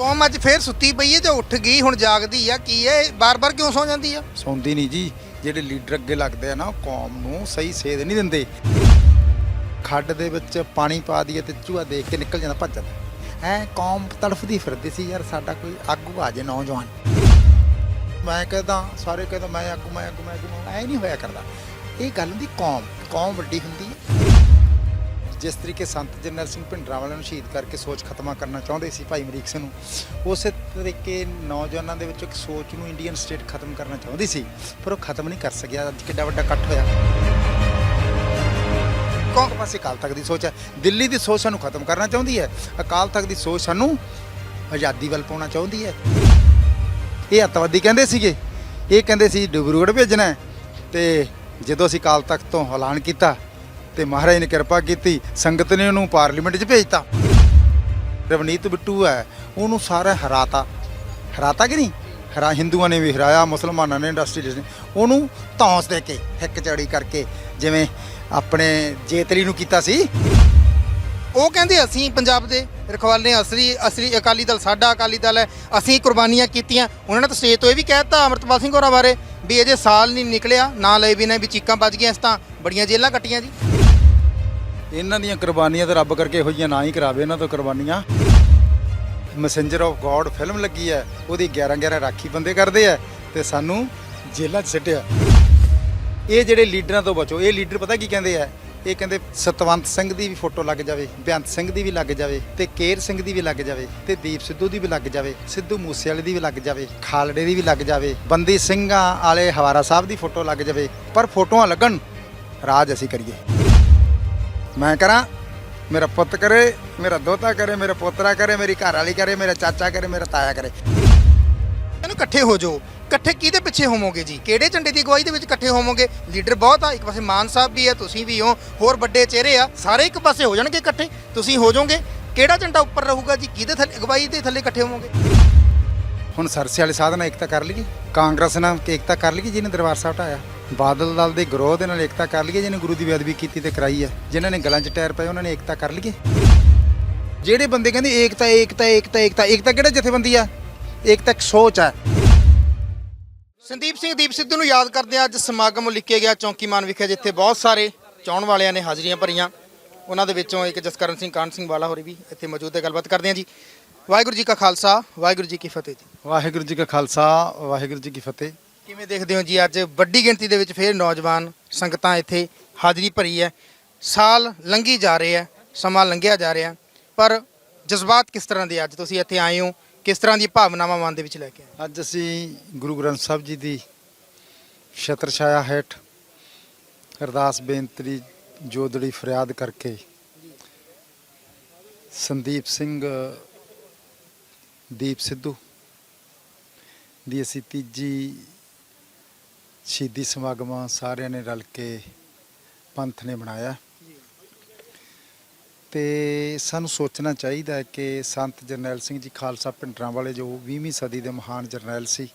ਕੌਮ ਅੱਜ ਫੇਰ ਸੁੱਤੀ ਪਈ ਹੈ, ਜਾਂ ਉੱਠ ਗਈ, ਹੁਣ ਜਾਗਦੀ ਆ, ਕੀ ਹੈ? ਬਾਰ-ਬਾਰ ਕਿਉਂ ਸੌ ਜਾਂਦੀ ਆ? ਸੌਂਦੀ ਨਹੀਂ ਜੀ। ਜਿਹੜੇ ਲੀਡਰ ਅੱਗੇ ਲੱਗਦੇ ਆ ਨਾ, ਉਹ ਕੌਮ ਨੂੰ ਸਹੀ ਸੇਧ ਨਹੀਂ ਦਿੰਦੇ। ਖੱਡ ਦੇ ਵਿੱਚ ਪਾਣੀ ਪਾ ਦਈਏ ਤੇ ਚੂਹਾ ਦੇਖ ਕੇ ਨਿਕਲ ਜਾਂਦਾ, ਭੱਜ ਜਾਂਦਾ। ਐ ਕੌਮ ਤੜਫਦੀ ਫਿਰਦੀ ਸੀ ਯਾਰ, ਸਾਡਾ ਕੋਈ ਆਗੂ ਆ ਜੇ ਨੌਜਵਾਨ। ਮੈਂ ਕਹਿੰਦਾ, ਸਾਰੇ ਕਹਿੰਦਾ, ਮੈਂ ਆਗੂ ਮੈਂ ਆਗੂ ਮੈਂ ਆਗੂ ਐ ਨਹੀਂ ਹੋਇਆ ਕਰਦਾ ਇਹ ਗੱਲ ਹੁੰਦੀ ਕੌਮ ਕੌਮ ਵੱਡੀ ਹੁੰਦੀ ਹੈ ਜਿਸ ਤਰੀਕੇ ਸੰਤ ਜਰਨੈਲ ਸਿੰਘ ਭਿੰਡਰਾਂਵਾਲੇ ਨੂੰ ਸ਼ਹੀਦ ਕਰਕੇ ਸੋਚ ਖਤਮਾ ਕਰਨਾ ਚਾਹੁੰਦੇ ਸੀ ਭਾਈ ਅਮਰੀਕ ਸਿੰਘ ਨੂੰ, ਉਸੇ ਤਰੀਕੇ ਨੌਜਵਾਨਾਂ ਦੇ ਵਿੱਚੋਂ ਇੱਕ ਸੋਚ ਨੂੰ ਇੰਡੀਅਨ ਸਟੇਟ ਖਤਮ ਕਰਨਾ ਚਾਹੁੰਦੀ ਸੀ, ਪਰ ਉਹ ਖਤਮ ਨਹੀਂ ਕਰ ਸਕਿਆ, ਅੱਜ ਕਿੱਡਾ ਵੱਡਾ ਇਕੱਠ ਹੋਇਆ। ਕੌਣ ਪਾਸੇ ਅਕਾਲ ਤਖਤ ਦੀ ਸੋਚ ਹੈ? ਦਿੱਲੀ ਦੀ ਸੋਚ ਸਾਨੂੰ ਖਤਮ ਕਰਨਾ ਚਾਹੁੰਦੀ ਹੈ। ਅਕਾਲ ਤਖਤ ਦੀ ਸੋਚ ਸਾਨੂੰ ਆਜ਼ਾਦੀ ਵੱਲ ਪਾਉਣਾ ਚਾਹੁੰਦੀ ਹੈ। ਇਹ ਅੱਤਵਾਦੀ ਕਹਿੰਦੇ ਸੀਗੇ, ਇਹ ਕਹਿੰਦੇ ਸੀ ਡਿਬਰੂਗੜ੍ਹ ਭੇਜਣਾ ਹੈ। ਤੇ ਜਦੋਂ ਅਸੀਂ ਅਕਾਲ ਤਖਤ ਤੋਂ ਐਲਾਨ ਕੀਤਾ ਤੇ ਮਹਾਰਾਜ ਨੇ ਕਿਰਪਾ ਕੀਤੀ ਸੰਗਤ ਨੇ ਉਹਨੂੰ ਪਾਰਲੀਮੈਂਟ 'ਚ ਭੇਜਤਾ। ਰਵਨੀਤ ਬਿੱਟੂ ਹੈ ਉਹਨੂੰ ਸਾਰਾ ਹਰਾਤਾ। ਹਰਾਤਾ ਕਿ ਨਹੀਂ? ਹਰਾ ਹਿੰਦੂਆਂ ਨੇ ਵੀ ਹਰਾਇਆ ਮੁਸਲਮਾਨਾਂ ਨੇ ਇੰਡਸਟਰੀ ਨੇ। ਉਹਨੂੰ ਧੌਂਸ ਦੇ ਕੇ ਹਿੱਕ ਚੜੀ ਕਰਕੇ ਜਿਵੇਂ ਆਪਣੇ ਜੇਤਲੀ ਨੂੰ ਕੀਤਾ ਸੀ। ਉਹ ਕਹਿੰਦੇ ਅਸੀਂ ਪੰਜਾਬ ਦੇ ਰਖਵਾਲੇ ਹਾਂ, ਅਸਲੀ ਅਸਲੀ ਅਕਾਲੀ ਦਲ ਸਾਡਾ ਅਕਾਲੀ ਦਲ ਹੈ ਅਸੀਂ ਕੁਰਬਾਨੀਆਂ ਕੀਤੀਆਂ। ਉਹਨਾਂ ਨੇ ਤਾਂ ਸਟੇਜ ਤੋਂ ਇਹ ਵੀ ਕਹਿਤਾ ਅਮਰਤਪਾਲ ਸਿੰਘ ਹੋਰਾਂ ਬਾਰੇ ਵੀ ਅਜੇ ਸਾਲ ਨਹੀਂ ਨਿਕਲਿਆ ਨਾ ਲਏ ਬਿਨਾਂ ਵੀ ਚੀਕਾਂ ਵੱਜ ਗਈਆਂ ਇਸ ਤਾਂ ਬੜੀਆਂ ਜੇਲਾਂ ਕੱਟੀਆਂ ਜੀ। ਇਹਨਾਂ ਦੀਆਂ ਕੁਰਬਾਨੀਆਂ ਤਾਂ ਰੱਬ ਕਰਕੇ ਹੋਈਆਂ ਨਾ ਹੀ ਕਰਾਵੇ, ਇਹਨਾਂ ਤੋਂ ਕੁਰਬਾਨੀਆਂ। ਮੈਸੇਂਜਰ ਆਫ ਗੋਡ ਫਿਲਮ ਲੱਗੀ ਹੈ, ਉਹਦੀ 11 11 ਰਾਖੀ ਬੰਦੇ ਕਰਦੇ ਆ ਤੇ ਸਾਨੂੰ ਜੇਲ੍ਹਾਂ 'ਚ ਸਿੱਟਿਆ। ਇਹ ਜਿਹੜੇ ਲੀਡਰਾਂ ਤੋਂ ਬਚੋ, ਇਹ ਲੀਡਰ ਪਤਾ ਕੀ ਕਹਿੰਦੇ ਆ? ਇਹ ਕਹਿੰਦੇ ਸਤਵੰਤ ਸਿੰਘ ਦੀ ਵੀ ਫੋਟੋ ਲੱਗ ਜਾਵੇ ਬੇਅੰਤ ਸਿੰਘ ਦੀ ਵੀ ਲੱਗ ਜਾਵੇ, ਤੇ ਕੇਰ ਸਿੰਘ ਦੀ ਵੀ ਲੱਗ ਜਾਵੇ, ਤੇ ਦੀਪ ਸਿੱਧੂ ਦੀ ਵੀ ਲੱਗ ਜਾਵੇ, ਸਿੱਧੂ ਮੂਸੇਵਾਲੇ ਦੀ ਵੀ ਲੱਗ ਜਾਵੇ, ਖਾਲੜੇ ਦੀ ਵੀ ਲੱਗ ਜਾਵੇ, ਬੰਦੀ ਸਿੰਘਾਂ ਵਾਲੇ ਹਵਾਰਾ ਸਾਹਿਬ ਦੀ ਫੋਟੋ ਲੱਗ ਜਾਵੇ, ਪਰ ਫੋਟੋਆਂ ਲੱਗਣ, ਰਾਜ ਅਸੀਂ ਕਰੀਏ। ਮੈਂ ਕਰਾਂ ਮੇਰਾ ਪੁੱਤ ਕਰੇ ਮੇਰਾ ਦੋਤਾ ਕਰੇ ਮੇਰਾ ਪੋਤਰਾ ਕਰੇ ਮੇਰੀ ਘਰ ਵਾਲੀ ਕਰੇ ਮੇਰਾ ਚਾਚਾ ਕਰੇ ਮੇਰਾ ਤਾਇਆ ਕਰੇ। ਇਹਨੂੰ ਇਕੱਠੇ ਹੋ ਜਾਓ। ਇਕੱਠੇ ਕਿਹਦੇ ਪਿੱਛੇ ਹੋਵੋਗੇ ਜੀ? ਕਿਹੜੇ ਝੰਡੇ ਦੀ ਅਗਵਾਈ ਦੇ ਵਿੱਚ ਇਕੱਠੇ ਹੋਵੋਗੇ? ਲੀਡਰ ਬਹੁਤ ਆ ਇੱਕ ਪਾਸੇ ਮਾਨ ਸਾਹਿਬ ਵੀ ਹੈ ਤੁਸੀਂ ਵੀ ਹੋ ਹੋਰ ਵੱਡੇ ਚਿਹਰੇ ਆ ਸਾਰੇ ਇੱਕ ਪਾਸੇ ਹੋ ਜਾਣਗੇ ਇਕੱਠੇ? ਤੁਸੀਂ ਹੋ ਜਾਓਗੇ? ਕਿਹੜਾ ਝੰਡਾ ਉੱਪਰ ਰਹੂਗਾ ਜੀ? ਕਿਹਦੇ ਥੱਲੇ ਅਗਵਾਈ ਦੇ ਥੱਲੇ ਇਕੱਠੇ ਹੋਵੋਗੇ? ਹੁਣ ਸਰਸੇ ਵਾਲੇ ਸਾਧਨਾ ਏਕਤਾ ਕਰ ਲਈਏ। ਕਾਂਗਰਸ ਨਾਲ ਏਕਤਾ ਕਰ ਲਈਏ ਜਿਹਨੇ ਦਰਬਾਰ ਸਾਹਿਬ ਢਾਇਆ ਬਾਦਲ ਦਲ ਦੇ ਗਰੋਹ ਦੇ ਨਾਲ ਏਕਤਾ ਕਰ ਲਈਏ, ਜਿਹਨੇ ਗੁਰੂ ਦੀ ਬੇਅਦਬੀ ਕੀਤੀ ਤੇ ਕਰਾਈ ਹੈ ਜਿਨ੍ਹਾਂ ਨੇ ਗਲਾਂ 'ਚ ਟਾਇਰ ਪਏ, ਉਹਨਾਂ ਨੇ ਏਕਤਾ ਕਰ ਲਈਏ। ਜਿਹੜੇ ਬੰਦੇ ਕਹਿੰਦੇ ਏਕਤਾ ਏਕਤਾ ਏਕਤਾ ਏਕਤਾ ਏਕਤਾ ਕਿਹੜਾ ਜਥੇਬੰਦੀ ਆ? ਏਕਤਾ ਇੱਕ ਸੋਚ ਹੈ ਸੰਦੀਪ ਸਿੰਘ ਦੀਪ ਸਿੱਧੂ ਨੂੰ ਯਾਦ ਕਰਦੇ ਆ ਅੱਜ ਸਮਾਗਮ ਲਿਖਿਆ ਗਿਆ ਚੌਂਕੀਮਾਨ ਵਿਖੇ, ਜਿੱਥੇ ਬਹੁਤ ਸਾਰੇ ਚਾਹਣ ਵਾਲਿਆਂ ਨੇ ਹਾਜ਼ਰੀਆਂ ਭਰੀਆਂ। ਉਹਨਾਂ ਦੇ ਵਿੱਚੋਂ ਇੱਕ ਜਸਕਰਨ ਸਿੰਘ ਕਾਨ ਸਿੰਘ ਵਾਲਾ ਹੋਰੀ ਵੀ ਇੱਥੇ ਮੌਜੂਦ ਹੈ, ਗੱਲਬਾਤ ਕਰਦੇ ਆ ਜੀ। ਵਾਹਿਗੁਰੂ ਜੀ ਕਾ ਖਾਲਸਾ, ਵਾਹਿਗੁਰੂ ਜੀ ਕੀ ਫਤਿਹ ਜੀ। ਵਾਹਿਗੁਰੂ ਜੀ ਕਾ ਖਾਲਸਾ, ਵਾਹਿਗੁਰੂ ਜੀ ਕੀ ਫਤਿਹ। ਕਿਵੇਂ ਦੇਖਦੇ ਹੋ ਜੀ? ਅੱਜ ਵੱਡੀ ਗਿਣਤੀ ਦੇ ਵਿੱਚ ਫੇਰ ਨੌਜਵਾਨ ਸੰਗਤਾਂ ਇੱਥੇ ਹਾਜ਼ਰੀ ਭਰੀ ਹੈ। ਸਾਲ ਲੰਘੀ ਜਾ ਰਹੇ ਹੈ, ਸਮਾਂ ਲੰਘਿਆ ਜਾ ਰਿਹਾ ਪਰ ਜਜ਼ਬਾਤ ਕਿਸ ਤਰ੍ਹਾਂ ਦੇ ਅੱਜ ਤੁਸੀਂ ਇੱਥੇ ਆਏ ਹੋ, ਕਿਸ ਤਰ੍ਹਾਂ ਦੀ ਭਾਵਨਾਵਾਂ ਮਨ ਦੇ ਵਿੱਚ ਲੈ ਕੇ ਆਏ? ਅੱਜ ਅਸੀਂ ਗੁਰੂ ਗ੍ਰੰਥ ਸਾਹਿਬ ਜੀ ਦੀ ਛਤਰ ਛਾਇਆ ਹੇਠ ਅਰਦਾਸ ਬੇਨਤੀ, ਜੋਦੜੀ ਫਰਿਆਦ ਕਰਕੇ ਸੰਦੀਪ ਸਿੰਘ, ਦੀਪ ਸਿੱਧੂ ਦੀ ਅਸੀਂ ਤੀਜੀ ਸ਼ਹੀਦੀ ਸਮਾਗਮਾਂ ਸਾਰਿਆਂ ਨੇ ਰਲ ਕੇ ਪੰਥ ਨੇ ਬਣਾਇਆ। ਤੇ ਸਾਨੂੰ ਸੋਚਣਾ ਚਾਹੀਦਾ ਹੈ ਕਿ ਸੰਤ ਜਰਨੈਲ ਸਿੰਘ ਜੀ ਖਾਲਸਾ ਪਿੰਡਰਾਂ ਵਾਲੇ ਜੋ 20ਵੀਂ ਸਦੀ ਦੇ ਮਹਾਨ ਜਰਨੈਲ ਸੀ,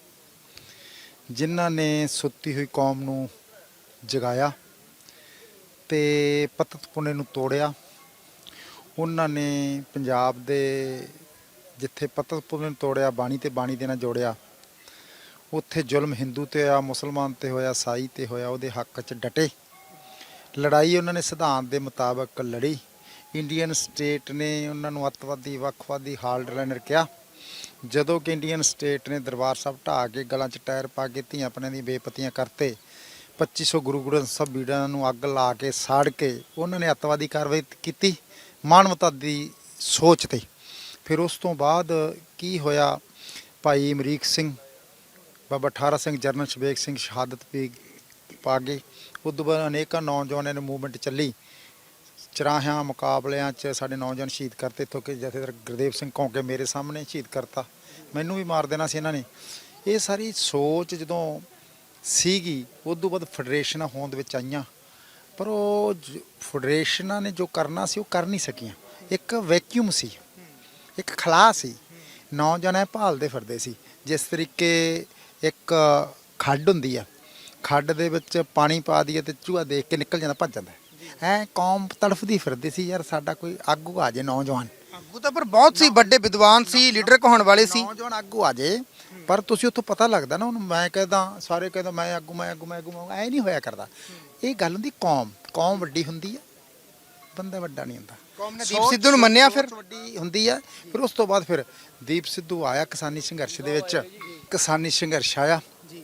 ਜਿਨ੍ਹਾਂ ਨੇ ਸੁੱਤੀ ਹੋਈ ਕੌਮ ਨੂੰ ਜਗਾਇਆ ਤੇ ਪਤਤ ਪੁਣੇ ਨੂੰ ਤੋੜਿਆ। ਉਹਨਾਂ ਨੇ ਪੰਜਾਬ ਦੇ ਜਿੱਥੇ ਪਤਤ ਪੁਣੇ ਨੂੰ ਤੋੜਿਆ, ਬਾਣੀ ਤੇ ਬਾਣੀ ਦੇ ਨਾਲ ਜੋੜਿਆ ਉੱਥੇ ਜ਼ੁਲਮ ਹਿੰਦੂ ਤੇ ਹੋਇਆ ਮੁਸਲਮਾਨ ਤੇ ਹੋਇਆ, ਸਾਈ ਤੇ ਹੋਇਆ, ਉਹਦੇ ਹੱਕ 'ਚ ਡਟੇ। ਲੜਾਈ ਉਹਨਾਂ ਨੇ ਸਿਧਾਂਤ ਦੇ ਮੁਤਾਬਕ ਲੜੀ। ਇੰਡੀਅਨ ਸਟੇਟ ਨੇ ਉਹਨਾਂ ਨੂੰ ਅੱਤਵਾਦੀ, ਵੱਖਵਾਦੀ ਹਾਲਡਲਾਈਨਰ ਕਿਹਾ। ਜਦੋਂ ਕਿ ਇੰਡੀਅਨ ਸਟੇਟ ਨੇ ਦਰਬਾਰ ਸਾਹਿਬ ਢਾਹ ਕੇ ਗਲਾਂ 'ਚ ਟਾਇਰ ਪਾ ਕੇ ਧੀਆਂ ਆਪਣਿਆਂ ਦੀ ਬੇਪਤੀਆਂ ਕਰਤੇ। 2500 ਗੁਰੂ ਗ੍ਰੰਥ ਸਾਹਿਬ ਬੀੜਾਂ ਨੂੰ ਅੱਗ ਲਾ ਕੇ ਸਾੜ ਕੇ ਉਹਨਾਂ ਨੇ ਅੱਤਵਾਦੀ ਕਾਰਵਾਈ ਕੀਤੀ, ਮਾਨਵਤਾ ਦੀ ਸੋਚ ਤੇ। ਫਿਰ ਉਸ ਤੋਂ ਬਾਅਦ ਕੀ ਹੋਇਆ? ਭਾਈ ਅਮਰੀਕ ਸਿੰਘ ਬਾਬਾ ਠਾਰਾ ਸਿੰਘ, ਜਰਨਲ ਸ਼ਬੇਕ ਸਿੰਘ, ਸ਼ਹਾਦਤ ਵੀ ਪਾ ਗਏ ਉਦੋਂ ਬਾਅਦ ਅਨੇਕਾਂ ਨੌਜਵਾਨਾਂ ਨੇ ਮੂਵਮੈਂਟ ਚੱਲੀ। ਚਰਾਹਿਆਂ, ਮੁਕਾਬਲਿਆਂ 'ਚ ਸਾਡੇ ਨੌਜਵਾਨ ਸ਼ਹੀਦ ਕਰਤੇ। ਇੱਥੋਂ ਕਿ ਜਥੇਦਾਰ ਗੁਰਦੇਵ ਸਿੰਘ ਕੌਂਕੇ ਮੇਰੇ ਸਾਹਮਣੇ ਸ਼ਹੀਦ ਕਰਤਾ। ਮੈਨੂੰ ਵੀ ਮਾਰ ਦੇਣਾ ਸੀ ਇਹਨਾਂ ਨੇ। ਇਹ ਸਾਰੀ ਸੋਚ ਜਦੋਂ ਸੀਗੀ ਉਦੋਂ ਬਾਅਦ ਫੈਡਰੇਸ਼ਨਾਂ ਹੋਂਦ ਵਿੱਚ ਆਈਆਂ। ਪਰ ਉਹ ਫੈਡਰੇਸ਼ਨਾਂ ਨੇ ਜੋ ਕਰਨਾ ਸੀ, ਉਹ ਕਰ ਨਹੀਂ ਸਕੀਆਂ। ਇੱਕ ਵੈਕਿਊਮ ਸੀ। ਇੱਕ ਖਲਾ ਸੀ। ਨੌਜਵਾਨ ਭਾਲਦੇ ਫਿਰਦੇ ਸੀ। ਜਿਸ ਤਰੀਕੇ ਇੱਕ ਖੱਡ ਹੁੰਦੀ ਆ ਖੱਡ ਦੇ ਵਿੱਚ ਪਾਣੀ ਪਾ ਦਈਏ ਤੇ ਚੂਹਾ ਦੇਖ ਕੇ ਨਿਕਲ ਜਾਂਦਾ ਭੱਜ ਜਾਂਦਾ। ਐ ਕੌਮ ਤੜਫਦੀ ਫਿਰਦੀ ਸੀ ਯਾਰ ਸਾਡਾ ਕੋਈ ਆਗੂ ਆ ਜੇ ਨੌਜਵਾਨ। ਆਗੂ ਤਾਂ ਪਰ ਬਹੁਤ ਸੀ ਵੱਡੇ ਵਿਦਵਾਨ ਸੀ ਲੀਡਰ ਕਹਾਉਣ ਵਾਲੇ ਸੀ। ਨੌਜਵਾਨ ਆਗੂ ਆ ਜੇ ਪਰ ਤੁਸੀਂ ਉੱਥੋਂ ਪਤਾ ਲੱਗਦਾ ਨਾ ਉਹਨੂੰ ਮੈਂ ਕਹਿੰਦਾ ਸਾਰੇ ਕਹਿੰਦਾ ਮੈਂ ਆਗੂ ਮੈਂ ਆਗੂ ਮੈਂ ਆਗੂ ਐ ਨਹੀਂ ਹੋਇਆ ਕਰਦਾ। ਇਹ ਗੱਲ ਹੁੰਦੀ ਕੌਮ ਕੌਮ ਵੱਡੀ ਹੁੰਦੀ ਆ ਬੰਦਾ ਵੱਡਾ ਨਹੀਂ ਹੁੰਦਾ। ਕੌਮ ਨੇ ਦੀਪ ਸਿੱਧੂ ਨੂੰ ਮੰਨਿਆ ਫਿਰ? ਵੱਡੀ ਹੁੰਦੀ ਆ ਫਿਰ ਉਸ ਤੋਂ ਬਾਅਦ ਫਿਰ ਦੀਪ ਸਿੱਧੂ ਆਇਆ ਕਿਸਾਨੀ ਸੰਘਰਸ਼ ਦੇ ਵਿੱਚ। ਕਿਸਾਨੀ ਸੰਘਰਸ਼ ਆਇਆ। ਜੀ।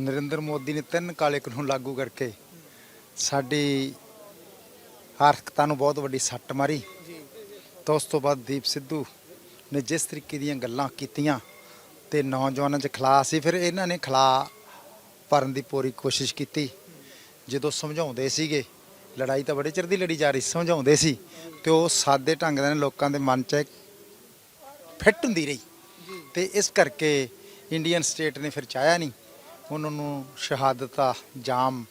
ਨਰਿੰਦਰ ਮੋਦੀ ਨੇ ਤਿੰਨ ਕਾਲੇ ਕਾਨੂੰਨ ਲਾਗੂ ਕਰਕੇ ਸਾਡੀ ਆਰਥਿਕਤਾ ਨੂੰ ਬਹੁਤ ਵੱਡੀ ਸੱਟ ਮਾਰੀ। ਜੀ। ਤਾਂ ਉਸ ਤੋਂ ਬਾਅਦ ਦੀਪ ਸਿੱਧੂ ਨੇ ਜਿਸ ਤਰੀਕੇ ਦੀਆਂ ਗੱਲਾਂ ਕੀਤੀਆਂ ਤੇ ਨੌਜਵਾਨਾਂ 'ਚ ਖਲਾ ਸੀ ਫਿਰ ਇਹਨਾਂ ਨੇ ਖਲਾ ਭਰਨ ਦੀ ਪੂਰੀ ਕੋਸ਼ਿਸ਼ ਕੀਤੀ। ਜਦੋਂ ਸਮਝਾਉਂਦੇ ਸੀਗੇ ਲੜਾਈ ਤਾਂ ਬੜੇ ਚਿਰ ਦੀ ਲੜੀ ਜਾ ਰਹੀ ਸਮਝਾਉਂਦੇ ਸੀ ਤੇ ਉਹ ਸਾਦੇ ਢੰਗ ਦੇ ਨਾਲ ਲੋਕਾਂ ਦੇ ਮਨ 'ਚ ਫਿੱਟ ਹੁੰਦੀ ਰਹੀ। ਤੇ ਇਸ ਕਰਕੇ ਇੰਡੀਅਨ ਸਟੇਟ ਨੇ ਫਿਰ ਚਾਹਿਆ ਨਹੀਂ। ਉਹਨਾਂ ਨੂੰ ਸ਼ਹਾਦਤ ਦਾ ਜਾਮ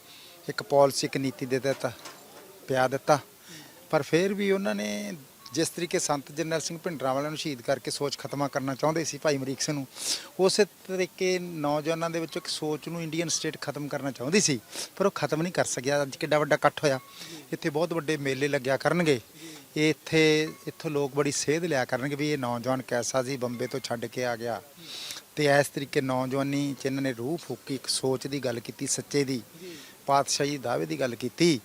ਇੱਕ ਪਾਲਿਸੀ, ਇੱਕ ਨੀਤੀ ਦੇ ਦਿੱਤਾ ਪਿਆ ਦਿੱਤਾ। ਪਰ ਫਿਰ ਵੀ ਉਹਨਾਂ ਨੇ ਜਿਸ ਤਰੀਕੇ ਸੰਤ ਜਰਨੈਲ ਸਿੰਘ ਭਿੰਡਰਾਂ ਵਾਲਿਆਂ ਨੂੰ ਸ਼ਹੀਦ ਕਰਕੇ ਸੋਚ ਖਤਮਾ ਕਰਨਾ ਚਾਹੁੰਦੇ ਸੀ ਭਾਈ ਅਮਰੀਕ ਸਿੰਘ ਨੂੰ, ਉਸੇ ਤਰੀਕੇ ਨੌਜਵਾਨਾਂ ਦੇ ਵਿੱਚੋਂ ਇੱਕ ਸੋਚ ਨੂੰ ਇੰਡੀਅਨ ਸਟੇਟ ਖਤਮ ਕਰਨਾ ਚਾਹੁੰਦੀ ਸੀ, ਪਰ ਉਹ ਖਤਮ ਨਹੀਂ ਕਰ ਸਕਿਆ। ਅੱਜ ਕਿੱਡਾ ਵੱਡਾ ਇਕੱਠ ਹੋਇਆ। ਇੱਥੇ ਬਹੁਤ ਵੱਡੇ ਮੇਲੇ ਲੱਗਿਆ ਕਰਨਗੇ। ਇਹ ਇੱਥੇ, ਇੱਥੋਂ ਲੋਕ ਬੜੀ ਸੇਧ ਲਿਆ ਕਰਨਗੇ ਵੀ ਇਹ ਨੌਜਵਾਨ ਕੈਸਾ ਸੀ, ਬੰਬੇ ਤੋਂ ਛੱਡ ਕੇ ਆ ਗਿਆ। ਤੇ ਇਸ ਤਰੀਕੇ ਨੌਜਵਾਨੀ ਚ ਇਹਨਾਂ ਨੇ ਰੂਹ ਫੂਕੀ ਇੱਕ ਸੋਚ ਦੀ ਗੱਲ ਕੀਤੀ ਸੱਚੇ ਦੀ ਪਾਤਸ਼ਾਹੀ ਦਾਅਵੇ ਦੀ ਗੱਲ ਕੀਤੀ।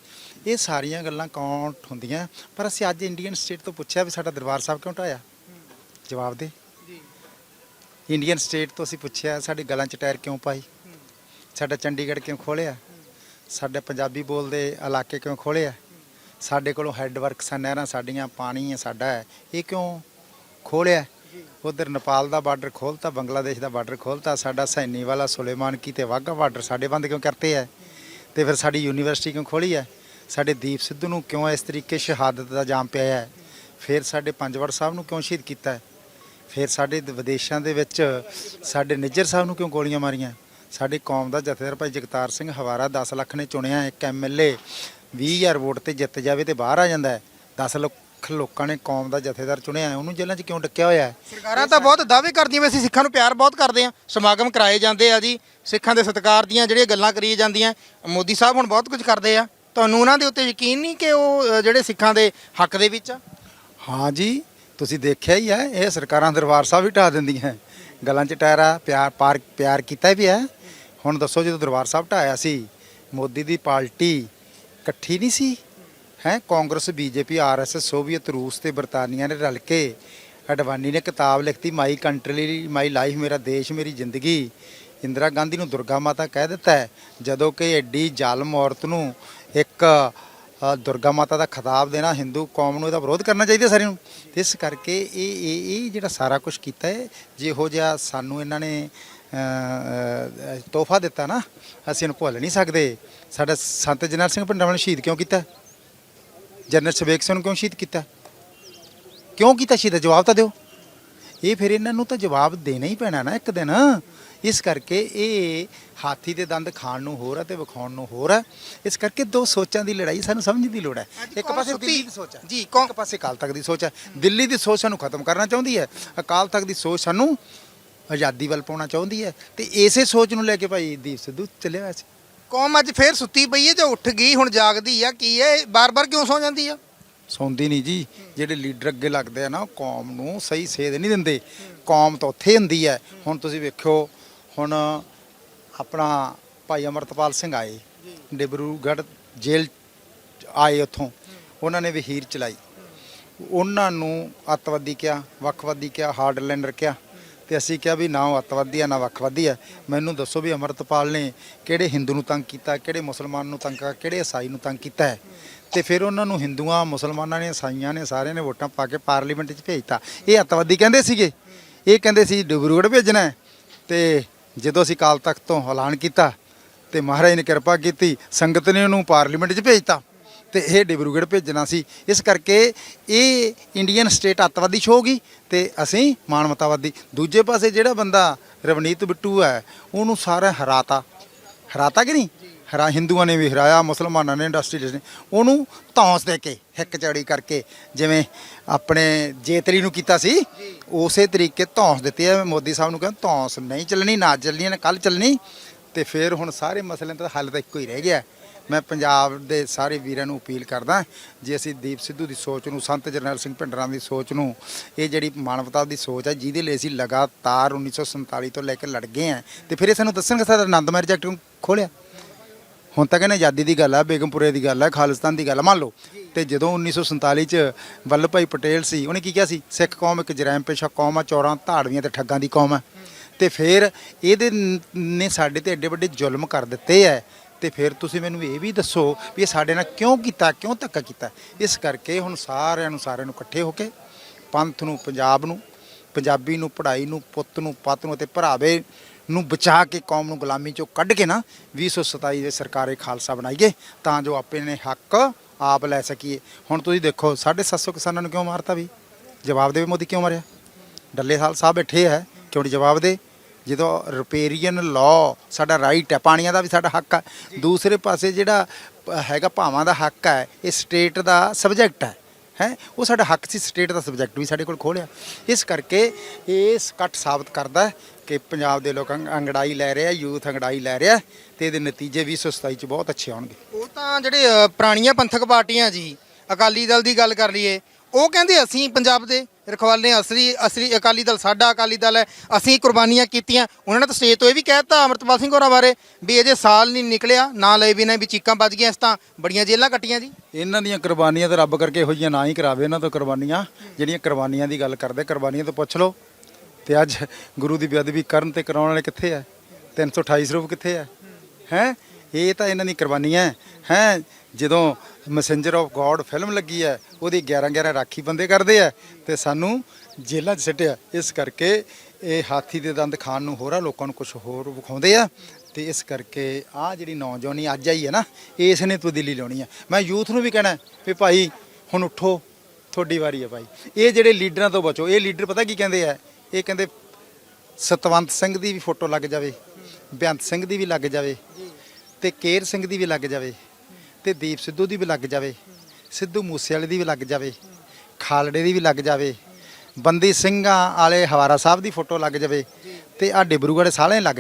ਇਹ ਸਾਰੀਆਂ ਗੱਲਾਂ ਕਾਊਂਟ ਹੁੰਦੀਆਂ। ਪਰ ਅਸੀਂ ਅੱਜ ਇੰਡੀਅਨ ਸਟੇਟ ਤੋਂ ਪੁੱਛਿਆ ਵੀ ਸਾਡਾ ਦਰਬਾਰ ਸਾਹਿਬ ਕਿਉਂ ਢਾਇਆ ਜਵਾਬ ਦੇ। ਜੀ। ਇੰਡੀਅਨ ਸਟੇਟ ਤੋਂ ਅਸੀਂ ਪੁੱਛਿਆ ਸਾਡੇ ਗਲਾਂ 'ਚ ਟਾਇਰ ਕਿਉਂ ਪਾਈ? ਸਾਡਾ ਚੰਡੀਗੜ੍ਹ ਕਿਉਂ ਖੋਲਿਆ ਸਾਡੇ ਪੰਜਾਬੀ ਬੋਲਦੇ ਇਲਾਕੇ ਕਿਉਂ ਖੋਲਿਆ ਸਾਡੇ ਕੋਲੋਂ ਹੈੱਡ ਵਰਕਸ ਆ ਨਹਿਰਾਂ ਸਾਡੀਆਂ ਪਾਣੀ ਹੈ ਸਾਡਾ। ਹੈ ਇਹ ਕਿਉਂ ਖੋਲਿਆ ਉਧਰ ਨੇਪਾਲ ਦਾ ਬਾਰਡਰ ਖੋਲਤਾ, ਬੰਗਲਾਦੇਸ਼ ਦਾ ਬਾਰਡਰ ਖੋਲਤਾ, ਸਾਡਾ ਸੈਨੀ ਵਾਲਾ ਸੁਲੇਮਾਨ ਕੀ ਤੇ ਵਾਹਗਾ ਬਾਰਡਰ ਸਾਡੇ ਬੰਦ ਕਿਉਂ ਕਰਤੇ ਹੈ ਤੇ ਫਿਰ ਸਾਡੀ ਯੂਨੀਵਰਸਿਟੀ ਕਿਉਂ ਖੋਲੀ ਹੈ ਸਾਡੇ ਦੀਪ ਸਿੱਧੂ ਨੂੰ ਕਿਉਂ ਇਸ ਤਰੀਕੇ ਸ਼ਹਾਦਤ ਦਾ ਜਾਮ ਪਿਆ ਹੈ ਫਿਰ ਸਾਡੇ ਪੰਜਵੜ ਸਾਹਿਬ ਨੂੰ ਕਿਉਂ ਸ਼ਹੀਦ ਕੀਤਾ ਹੈ ਫਿਰ ਸਾਡੇ ਵਿਦੇਸ਼ਾਂ ਦੇ ਵਿੱਚ ਸਾਡੇ ਨਿੱਜਰ ਸਾਹਿਬ ਨੂੰ ਕਿਉਂ ਗੋਲੀਆਂ ਮਾਰੀਆਂ? ਸਾਡੀ ਕੌਮ ਦਾ ਜਥੇਦਾਰ ਭਾਈ ਜਗਤਾਰ ਸਿੰਘ ਹਵਾਰਾ 10 ਲੱਖ ਨੇ ਚੁਣਿਆ ਇੱਕ ਐਮਐਲਏ 20000 ਵੋਟ ਤੇ ਜਿੱਤ ਜਾਵੇ ਤੇ ਬਾਹਰ ਆ ਜਾਂਦਾ ਹੈ 10 ਲੱਖ ਲੋਕਾਂ ਨੇ ਕੌਮ ਦਾ ਜਥੇਦਾਰ ਚੁਣਿਆ ਹੈ, ਉਹਨੂੰ ਜੇਲ੍ਹਾਂ 'ਚ ਕਿਉਂ ਡੱਕਿਆ ਹੋਇਆ ਹੈ? ਸਰਕਾਰਾਂ ਤਾਂ ਬਹੁਤ ਦਾਅਵੇ ਕਰਦੀਆਂ ਵੀ ਅਸੀਂ ਸਿੱਖਾਂ ਨੂੰ ਪਿਆਰ ਬਹੁਤ ਕਰਦੇ ਆ। ਸਮਾਗਮ ਕਰਾਏ ਜਾਂਦੇ ਆ ਜੀ ਸਿੱਖਾਂ ਦੇ ਸਤਿਕਾਰ ਦੀਆਂ ਜਿਹੜੀਆਂ ਗੱਲਾਂ ਕਰੀ ਜਾਂਦੀਆਂ। ਮੋਦੀ ਸਾਹਿਬ ਹੁਣ ਬਹੁਤ ਕੁਝ ਕਰਦੇ ਆ। ਤੁਹਾਨੂੰ ਉਹਨਾਂ ਦੇ ਉੱਤੇ ਯਕੀਨ ਨਹੀਂ ਕਿ ਉਹ ਅ, ਜਿਹੜੇ ਸਿੱਖਾਂ ਦੇ ਹੱਕ ਦੇ ਵਿੱਚ ਆ? ਹਾਂ ਜੀ ਤੁਸੀਂ ਦੇਖਿਆ ਹੀ ਹੈ ਇਹ ਸਰਕਾਰਾਂ ਦਰਬਾਰ ਸਾਹਿਬ ਵੀ ਢਾ ਦਿੰਦੀਆਂ ਗੱਲਾਂ 'ਚ ਟਾਇਰਾ ਪਿਆਰ ਪਾਰ ਪਿਆਰ ਕੀਤਾ ਵੀ ਹੈ। ਹੁਣ ਦੱਸੋ ਜਦੋਂ ਦਰਬਾਰ ਸਾਹਿਬ ਢਾਇਆ ਸੀ ਮੋਦੀ ਦੀ ਪਾਰਟੀ ਇਕੱਠੀ ਨਹੀਂ ਸੀ? ਹੈ, ਕਾਂਗਰਸ, ਬੀਜੇਪੀ, ਆਰਐਸਐਸ, ਸੋਵੀਅਤ, ਰੂਸ ਤੇ ਬਰਤਾਨੀਆ ਨੇ ਰਲ ਕੇ ਅਡਵਾਨੀ ਨੇ ਕਿਤਾਬ ਲਿਖਤੀ, ਮਾਈ ਕੰਟਰੀ ਮਾਈ ਲਾਈਫ, ਮੇਰਾ ਦੇਸ਼, ਮੇਰੀ ਜ਼ਿੰਦਗੀ। ਇੰਦਰਾ ਗਾਂਧੀ ਨੂੰ ਦੁਰਗਾ ਮਾਤਾ ਕਹਿ ਦਿੱਤਾ ਹੈ, ਜਦੋਂ ਕਿ ਐਡੀ ਜ਼ਾਲਮ ਔਰਤ ਨੂੰ ਇੱਕ ਦੁਰਗਾ ਮਾਤਾ ਦਾ ਖਿਤਾਬ ਦੇਣਾ ਹਿੰਦੂ ਕੌਮ ਨੂੰ ਇਹਦਾ ਵਿਰੋਧ ਕਰਨਾ ਚਾਹੀਦਾ ਸਾਰਿਆਂ ਨੂੰ। ਇਸ ਕਰਕੇ ਇਹ ਇਹ ਇਹ ਜਿਹੜਾ ਸਾਰਾ ਕੁਝ ਕੀਤਾ ਹੈ, ਜਿਹੋ ਜਿਹਾ ਸਾਨੂੰ ਇਹਨਾਂ ਨੇ ਤੋਹਫਾ ਦਿੱਤਾ ਨਾ, ਅਸੀਂ ਇਹਨੂੰ ਭੁੱਲ ਨਹੀਂ ਸਕਦੇ। ਸਾਡਾ ਸੰਤ ਜਨਰਲ ਸਿੰਘ ਭਿੰਡਰਾਂ ਨੂੰ ਸ਼ਹੀਦ ਕਿਉਂ ਕੀਤਾ? ਜਨਰਲ ਸਵੇਕ ਸਿੰਘ ਨੂੰ ਕਿਉਂ ਸ਼ਹੀਦ ਕੀਤਾ? ਕਿਉਂ ਕੀਤਾ ਸ਼ਹੀਦ? ਜਵਾਬ ਤਾਂ ਦਿਓ। ਇਹ ਫਿਰ ਇਹਨਾਂ ਨੂੰ ਤਾਂ ਜਵਾਬ ਦੇਣਾ ਹੀ ਪੈਣਾ ਨਾ ਇੱਕ ਦਿਨ। ਇਸ ਕਰਕੇ ਇਹ ਹਾਥੀ ਦੇ ਦੰਦ ਖਾਣ ਨੂੰ ਹੋਰ ਹੈ ਤੇ ਵਿਖਾਉਣ ਨੂੰ ਹੋਰ ਹੈ ਇਸ ਕਰਕੇ ਦੋ ਸੋਚਾਂ ਦੀ ਲੜਾਈ ਸਾਨੂੰ ਸਮਝਣ ਦੀ ਲੋੜ ਹੈ। ਇੱਕ ਪਾਸੇ? ਦਿੱਲੀ ਦੀ ਸੋਚ ਹੈ ਜੀ, ਇੱਕ ਪਾਸੇ ਅਕਾਲ ਤਖਤ ਦੀ ਸੋਚ ਹੈ ਦਿੱਲੀ ਦੀ ਸੋਚ ਸਾਨੂੰ ਖਤਮ ਕਰਨਾ ਚਾਹੁੰਦੀ ਹੈ। ਅਕਾਲ ਤਖਤ ਦੀ ਸੋਚ ਸਾਨੂੰ ਆਜ਼ਾਦੀ ਵੱਲ ਪਾਉਣਾ ਚਾਹੁੰਦੀ ਹੈ। ਤੇ ਇਸੇ ਸੋਚ ਨੂੰ ਲੈ ਕੇ ਭਾਈ ਦੀਪ ਸਿੱਧੂ ਚੱਲਿਆ ਹੋਇਆ ਸੀ। ਕੌਮ ਅੱਜ ਫੇਰ ਸੁੱਤੀ ਪਈ ਹੈ, ਜਾਂ ਉੱਠ ਗਈ, ਹੁਣ ਜਾਗਦੀ ਆ, ਕੀ ਹੈ ਬਾਰ-ਬਾਰ ਕਿਉਂ ਸੌਂ ਜਾਂਦੀ ਆ? ਸੌਂਦੀ ਨਹੀਂ ਜੀ। ਜਿਹੜੇ ਲੀਡਰ ਅੱਗੇ ਲੱਗਦੇ ਆ ਨਾ, ਉਹ ਕੌਮ ਨੂੰ ਸਹੀ ਸੇਧ ਨਹੀਂ ਦਿੰਦੇ। ਕੌਮ ਤਾਂ ਉੱਥੇ ਹੁੰਦੀ ਹੈ। ਹੁਣ ਤੁਸੀਂ ਵੇਖਿਓ, ਹੁਣ ਆਪਣਾ ਭਾਈ ਅਮਰਤਪਾਲ ਸਿੰਘ ਆਏ। ਡਿਬਰੂਗੜ੍ਹ ਜੇਲ੍ਹ 'ਚ ਆਏ ਉੱਥੋਂ। ਉਹਨਾਂ ਨੇ ਵਹੀਰ ਚਲਾਈ। ਉਹਨਾਂ ਨੂੰ ਅੱਤਵਾਦੀ ਕਿਹਾ, ਵੱਖਵਾਦੀ ਕਿਹਾ, ਹਾਰਡਲੈਂਡਰ ਕਿਹਾ। ਤੇ ਅਸੀਂ ਕਿਹਾ ਵੀ ਨਾ ਉਹ ਅੱਤਵਾਦੀ ਆ, ਨਾ ਵੱਖਵਾਦੀ ਆ। ਮੈਨੂੰ ਦੱਸੋ ਵੀ ਅਮਰਤਪਾਲ ਨੇ ਕਿਹੜੇ ਹਿੰਦੂ ਨੂੰ ਤੰਗ ਕੀਤਾ, ਕਿਹੜੇ ਮੁਸਲਮਾਨ ਨੂੰ ਤੰਗ ਕੀਤਾ, ਕਿਹੜੇ ਈਸਾਈ ਨੂੰ ਤੰਗ ਕੀਤਾ ਹੈ? ਤੇ ਫਿਰ ਉਹਨਾਂ ਨੂੰ ਹਿੰਦੂਆਂ, ਮੁਸਲਮਾਨਾਂ ਨੇ, ਈਸਾਈਆਂ ਨੇ ਸਾਰਿਆਂ ਨੇ ਵੋਟਾਂ ਪਾ ਕੇ ਪਾਰਲੀਮੈਂਟ 'ਚ ਭੇਜਤਾ। ਇਹ ਅੱਤਵਾਦੀ ਕਹਿੰਦੇ ਸੀਗੇ। ਇਹ ਕਹਿੰਦੇ ਸੀ ਡਿਬਰੂਗੜ੍ਹ ਭੇਜਣਾ ਹੈ। ਤੇ ਜਦੋਂ ਅਸੀਂ ਕਾਲ ਤਖਤ ਤੋਂ ਐਲਾਨ ਕੀਤਾ ਤੇ ਮਹਾਰਾਜ ਨੇ ਕਿਰਪਾ ਕੀਤੀ, ਸੰਗਤ ਨੇ ਉਹਨੂੰ ਪਾਰਲੀਮੈਂਟ 'ਚ ਭੇਜਤਾ। ਤੇ ਇਹ ਡਿਬਰੂਗੜ੍ਹ ਭੇਜਣਾ ਸੀ। ਇਸ ਕਰਕੇ ਇਹ ਇੰਡੀਅਨ ਸਟੇਟ ਅੱਤਵਾਦੀ ਸ਼ੋ ਗਈ ਤੇ ਅਸੀਂ ਮਾਨਵਤਾਵਾਦੀ। ਦੂਜੇ ਪਾਸੇ ਜਿਹੜਾ ਬੰਦਾ ਰਵਨੀਤ ਬਿੱਟੂ ਹੈ, ਉਹਨੂੰ ਸਾਰਾ ਹਰਾਤਾ। ਹਰਾਤਾ ਕਿ ਨਹੀਂ? ਹਰਾ, ਹਿੰਦੂਆਂ ਨੇ ਵੀ ਹਰਾਇਆ, ਮੁਸਲਮਾਨਾਂ ਨੇ ਇੰਡਸਟਰੀ ਨੇ। ਉਹਨੂੰ ਤੌਂਸ ਦੇ ਕੇ, ਹਿੱਕ ਚੜੀ ਕਰਕੇ, ਜਿਵੇਂ ਆਪਣੇ ਜੇਤਰੀ ਨੂੰ ਕੀਤਾ ਸੀ, ਉਸੇ ਤਰੀਕੇ ਧੌਂਸ ਦਿੱਤੀ ਹੈ। ਮੋਦੀ ਸਾਹਿਬ ਨੂੰ ਕਹਿੰਦਾ, ਧੌਂਸ ਨਹੀਂ ਚੱਲਣੀ, ਨਾ ਚੱਲਣੀ, ਨਾ ਕੱਲ ਚੱਲਣੀ। ਤੇ ਫਿਰ ਹੁਣ ਸਾਰੇ ਮਸਲਿਆਂ ਦਾ ਹੱਲ ਤਾਂ ਇੱਕੋ ਹੀ ਰਹਿ ਗਿਆ। ਮੈਂ ਪੰਜਾਬ ਦੇ ਸਾਰੇ ਵੀਰਾਂ ਨੂੰ ਅਪੀਲ ਕਰਦਾ ਜੇ ਅਸੀਂ ਦੀਪ ਸਿੱਧੂ ਦੀ ਸੋਚ ਨੂੰ, ਸੰਤ ਜਰਨੈਲ ਸਿੰਘ ਭਿੰਡਰਾਂ ਦੀ ਸੋਚ ਨੂੰ, ਇਹ ਜਿਹੜੀ ਮਾਨਵਤਾ ਦੀ ਸੋਚ ਹੈ, ਜਿਹਦੇ ਲਈ ਅਸੀਂ ਲਗਾਤਾਰ 1947 ਤੋਂ ਲੈ ਕੇ ਲੜ ਗਏ ਆ ਤੇ ਫਿਰ ਇਹ ਸਾਨੂੰ ਦੱਸਣਗੇ ਸਾਡਾ ਆਨੰਦਮਈ ਰਿਜੈਕਟ ਨੂੰ ਖੋਲਿਆ। ਹੁਣ ਤੱਕ ਇਹਨੇ ਆਜ਼ਾਦੀ ਦੀ ਗੱਲ ਹੈ ਬੇਗਮਪੁਰੇ ਦੀ ਗੱਲ ਹੈ ਖਾਲਿਸਤਾਨ ਦੀ ਗੱਲ ਮੰਨ ਲਓ। ਤੇ ਜਦੋਂ 1947 ਚ ਵੱਲਭ ਭਾਈ ਪਟੇਲ ਸੀ, ਉਹਨੇ ਕੀ ਕਿਹਾ ਸੀ? ਸਿੱਖ ਕੌਮ ਇੱਕ ਜਰੈਮ ਪੇਸ਼ਾ ਕੌਮ ਆ, ਚੋਰਾਂ ਧਾੜਵੀਆਂ ਤੇ ਠੱਗਾਂ ਦੀ ਕੌਮ ਹੈ ਤੇ ਫਿਰ ਇਹਦੇ ਨੇ ਸਾਡੇ ਤੇ ਐਡੇ ਵੱਡੇ ਜ਼ੁਲਮ ਕਰ ਦਿੱਤੇ ਐ ਤੇ ਫਿਰ ਤੁਸੀਂ ਮੈਨੂੰ ਇਹ ਵੀ ਦੱਸੋ ਵੀ ਇਹ ਸਾਡੇ ਨਾਲ ਕਿਉਂ ਕੀਤਾ, ਕਿਉਂ ਧੱਕਾ ਕੀਤਾ? ਇਸ ਕਰਕੇ ਹੁਣ ਸਾਰਿਆਂ ਨੂੰ ਸਾਰਿਆਂ ਨੂੰ ਇਕੱਠੇ ਹੋ ਕੇ, ਪੰਥ ਨੂੰ, ਪੰਜਾਬ ਨੂੰ, ਪੰਜਾਬੀ ਨੂੰ, ਪੜ੍ਹਾਈ ਨੂੰ, ਪੁੱਤ ਨੂੰ, ਪਤ ਨੂੰ ਅਤੇ ਭਰਾਵੇ ਨੂੰ ਬਚਾ ਕੇ ਕੌਮ ਨੂੰ ਗੁਲਾਮੀ ਚੋਂ ਕੱਢ ਕੇ ਨਾ 2027 ਦੇ ਸਰਕਾਰੇ ਖਾਲਸਾ ਬਣਾਈਏ ਤਾਂ ਜੋ ਆਪੇ ਨੇ ਹੱਕ ਆਪ ਲੈ ਸਕੀਏ। ਹੁਣ ਤੁਸੀਂ ਦੇਖੋ 750 ਕਿਸਾਨਾਂ ਨੂੰ ਕਿਉਂ ਮਾਰਤਾ ਵੀ? ਜਵਾਬ ਦੇਵੇ ਮੋਦੀ ਕਿਉਂ ਮਾਰਿਆ? ਡੱਲੇ ਸਾਲ ਸਾਹਿਬ ਬੈਠੇ ਹੈ ਕਿਉਂ ਨਹੀਂ ਜਵਾਬ ਦੇ? ਜਦੋਂ ਰਿਪੇਰੀਅਨ ਲਾਅ ਸਾਡਾ ਰਾਈਟ ਹੈ, ਪਾਣੀਆਂ ਦਾ ਵੀ ਸਾਡਾ ਹੱਕ ਹੈ। ਦੂਸਰੇ ਪਾਸੇ ਜਿਹੜਾ ਹੈਗਾ ਭਾਵਾਂ ਦਾ ਹੱਕ ਹੈ, ਇਹ ਸਟੇਟ ਦਾ ਸਬਜੈਕਟ ਹੈ। ਹੈ? ਉਹ ਸਾਡਾ ਹੱਕ ਸੀ ਸਟੇਟ ਦਾ ਸਬਜੈਕਟ ਵੀ ਸਾਡੇ ਕੋਲ ਖੋਲਿਆ। ਇਸ ਕਰਕੇ ਇਹ ਇਕੱਠ ਸਾਬਤ ਕਰਦਾ ਕਿ ਪੰਜਾਬ ਦੇ ਲੋਕ ਅੰਗੜਾਈ ਲੈ ਰਿਹਾ ਯੂਥ ਅੰਗੜਾਈ ਲੈ ਰਿਹਾ ਤੇ ਇਹਦੇ ਨਤੀਜੇ 2027 ਚ ਬਹੁਤ ਅੱਛੇ ਆਉਣਗੇ। ਉਹ ਤਾਂ ਜਿਹੜੇ ਪੁਰਾਣੀਆਂ ਪੰਥਕ ਪਾਰਟੀਆਂ ਜੀ, ਅਕਾਲੀ ਦਲ ਦੀ ਗੱਲ ਕਰ ਲਈਏ ਉਹ ਕਹਿੰਦੇ ਅਸੀਂ ਪੰਜਾਬ ਦੇ ਰਖਵਾਲੇ ਅਸਲੀ ਅਸਲੀ ਅਕਾਲੀ ਦਲ, ਸਾਡਾ ਅਕਾਲੀ ਦਲ ਹੈ, ਅਸੀਂ ਕੁਰਬਾਨੀਆਂ ਕੀਤੀਆਂ। ਉਹਨਾਂ ਨੇ ਤਾਂ ਸਟੇਜ ਤੋਂ ਇਹ ਵੀ ਕਹਿਤਾ ਅਮਰਤਪਾਲ ਸਿੰਘ ਹੋਰਾਂ ਬਾਰੇ ਵੀ ਅਜੇ ਸਾਲ ਨਹੀਂ ਨਿਕਲਿਆ, ਨਾ ਲਏ ਬਿਨਾਂ ਵੀ ਚੀਕਾਂ ਵੱਜ ਗਈਆਂ ਇਸ ਤਾਂ, ਬੜੀਆਂ ਜੇਲਾਂ ਕੱਟੀਆਂ ਜੀ। ਇਹਨਾਂ ਦੀਆਂ ਕੁਰਬਾਨੀਆਂ ਤਾਂ ਰੱਬ ਕਰਕੇ ਇਹੋ ਜਿਹੀਆਂ ਨਾ ਹੀ ਕਰਾਵੇ, ਇਹਨਾਂ ਤੋਂ ਕੁਰਬਾਨੀਆਂ, ਜਿਹੜੀਆਂ ਕੁਰਬਾਨੀਆਂ ਦੀ ਗੱਲ ਕਰਦੇ, ਕੁਰਬਾਨੀਆਂ ਤੋਂ ਪੁੱਛ ਲਓ। ਤੇ ਅੱਜ ਗੁਰੂ ਦੀ ਬੇਅਦਬੀ ਕਰਨ ਤੇ ਕਰਾਉਣ ਵਾਲੇ ਕਿੱਥੇ ਆ? 328 ਸਰੂਪ ਕਿੱਥੇ ਆ? ਹੈ? ਇਹ ਤਾਂ ਇਹਨਾਂ ਦੀ ਕੁਰਬਾਨੀਆਂ ਹੈ। ਹੈਂ, ਜਦੋਂ ਮੈਸੇਂਜਰ ਆਫ ਗੋਡ ਫਿਲਮ ਲੱਗੀ ਹੈ ਉਹਦੀ 11 11 ਰਾਖੀ ਬੰਦੇ ਕਰਦੇ ਆ ਤੇ ਸਾਨੂੰ ਜੇਲ੍ਹਾਂ 'ਚ ਸਿੱਟਿਆ। ਇਸ ਕਰਕੇ ਇਹ ਹਾਥੀ ਦੇ ਦੰਦ ਖਾਣ ਨੂੰ ਹੋਰਾਂ ਲੋਕਾਂ ਨੂੰ ਕੁਝ ਹੋਰ ਵਿਖਾਉਂਦੇ ਆ ਤੇ ਇਸ ਕਰਕੇ ਆ ਜਿਹੜੀ ਨੌਜਵਾਨੀ ਅੱਜ ਆਈ ਹੈ ਨਾ ਇਸ ਨੇ ਤਬਦੀਲੀ ਲਾਉਣੀ ਹੈ ਮੈਂ ਯੂਥ ਨੂੰ ਵੀ ਕਹਿਣਾ ਵੀ ਭਾਈ ਹੁਣ ਉੱਠੋ ਤੁਹਾਡੀ ਵਾਰੀ ਹੈ ਭਾਈ। ਇਹ ਜਿਹੜੇ ਲੀਡਰਾਂ ਤੋਂ ਬਚੋ ਇਹ ਲੀਡਰ ਪਤਾ ਕੀ ਕਹਿੰਦੇ ਆ? ਇਹ ਕਹਿੰਦੇ ਸਤਵੰਤ ਸਿੰਘ ਦੀ ਵੀ ਫੋਟੋ ਲੱਗ ਜਾਵੇ ਬੇਅੰਤ ਸਿੰਘ ਦੀ ਵੀ ਲੱਗ ਜਾਵੇ। ਤੇ ਕੇਰ ਸਿੰਘ ਦੀ ਵੀ ਲੱਗ ਜਾਵੇ, ਤੇ ਦੀਪ ਸਿੱਧੂ ਦੀ ਵੀ ਲੱਗ ਜਾਵੇ, ਸਿੱਧੂ ਮੂਸੇ ਵਾਲੇ ਦੀ ਵੀ ਲੱਗ ਜਾਵੇ, ਖਾਲੜੇ ਦੀ ਵੀ ਲੱਗ ਜਾਵੇ, ਬੰਦੀ ਸਿੰਘਾਂ ਵਾਲੇ ਹਵਾਰਾ ਸਾਹਿਬ ਦੀ ਫੋਟੋ ਲੱਗ ਜਾਵੇ ਤੇ ਆ ਡਿਬਰੂਗੜ੍ਹ ਸਾਲੇ ਲੱਗ।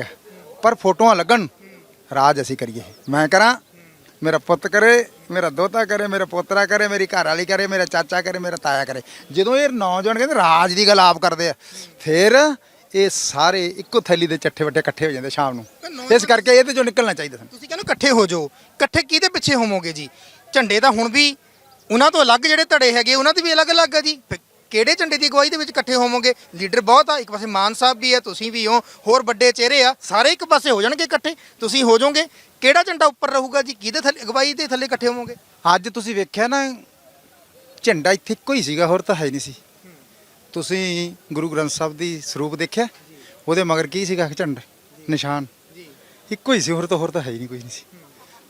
ਪਰ ਫੋਟੋਆਂ ਲੱਗਣ, ਰਾਜ ਅਸੀਂ ਕਰੀਏ। ਮੈਂ ਕਰਾਂ, ਮੇਰਾ ਪੁੱਤ ਕਰੇ, ਮੇਰਾ ਦੋਤਾ ਕਰੇ, ਮੇਰਾ ਪੋਤਰਾ ਕਰੇ, ਮੇਰੀ ਘਰ ਵਾਲੀ ਕਰੇ, ਮੇਰਾ ਚਾਚਾ ਕਰੇ, ਮੇਰਾ ਤਾਇਆ ਕਰੇ। ਜਦੋਂ ਇਹ ਨੌਜਵਾਨ ਕਹਿੰਦੇ ਰਾਜ ਦੀ ਗੱਲ ਆਪ ਕਰਦੇ ਆ, ਫਿਰ ਇਹ ਸਾਰੇ ਇੱਕੋ ਥੈਲੀ ਦੇ ਚੱਠੇ ਵੱਟੇ ਇਕੱਠੇ ਹੋ ਜਾਂਦੇ ਸ਼ਾਮ ਨੂੰ। ਇਸ ਕਰਕੇ ਇਹ ਤੇ ਜੋ ਨਿਕਲਣਾ ਚਾਹੀਦਾ ਸਾਨੂੰ। ਤੁਸੀਂ ਕਹਿੰਦੇ ਇਕੱਠੇ ਹੋ ਜਾਓ। ਇਕੱਠੇ ਕਿਹਦੇ ਪਿੱਛੇ ਹੋਵੋਗੇ ਜੀ? ਝੰਡੇ ਤਾਂ ਹੁਣ ਵੀ ਉਹਨਾਂ ਤੋਂ ਅਲੱਗ ਜਿਹੜੇ ਧੜੇ ਹੈਗੇ ਉਹਨਾਂ ਦੀ ਵੀ ਅਲੱਗ-ਅਲੱਗ ਆ ਜੀ। ਕਿਹੜੇ ਝੰਡੇ ਦੀ ਅਗਵਾਈ ਦੇ ਵਿੱਚ ਇਕੱਠੇ ਹੋਵੋਗੇ? ਲੀਡਰ ਬਹੁਤ ਆ ਇੱਕ ਪਾਸੇ ਮਾਨ ਸਾਹਿਬ ਵੀ ਆ ਤੁਸੀਂ ਵੀ ਹੋ ਹੋਰ ਵੱਡੇ ਚਿਹਰੇ ਆ ਸਾਰੇ ਇੱਕ ਪਾਸੇ ਹੋ ਜਾਣਗੇ ਇਕੱਠੇ। ਤੁਸੀਂ ਹੋ ਜਾਓਗੇ। ਕਿਹੜਾ ਝੰਡਾ ਉੱਪਰ ਰਹੂਗਾ ਜੀ? ਕਿਹਦੇ ਥੱਲੇ ਅਗਵਾਈ ਦੇ ਥੱਲੇ ਇਕੱਠੇ ਹੋਵੋਗੇ? ਅੱਜ ਤੁਸੀਂ ਵੇਖਿਆ ਨਾ ਝੰਡਾ ਇੱਥੇ ਇੱਕੋ ਹੀ ਸੀਗਾ ਹੋਰ ਤਾਂ ਹੈ ਨਹੀਂ ਸੀ। ਤੁਸੀਂ ਗੁਰੂ ਗ੍ਰੰਥ ਸਾਹਿਬ ਦੀ ਸਰੂਪ ਦੇਖਿਆ? ਉਹਦੇ ਮਗਰ ਕੀ ਸੀਗਾ? ਝੰਡਾ ਨਿਸ਼ਾਨ। ਇੱਕੋ ਹੀ ਸੀ ਹੋਰ ਤਾਂ ਹੋਰ ਤਾਂ ਹੈ ਹੀ ਨਹੀਂ ਕੋਈ ਨਹੀਂ ਸੀ।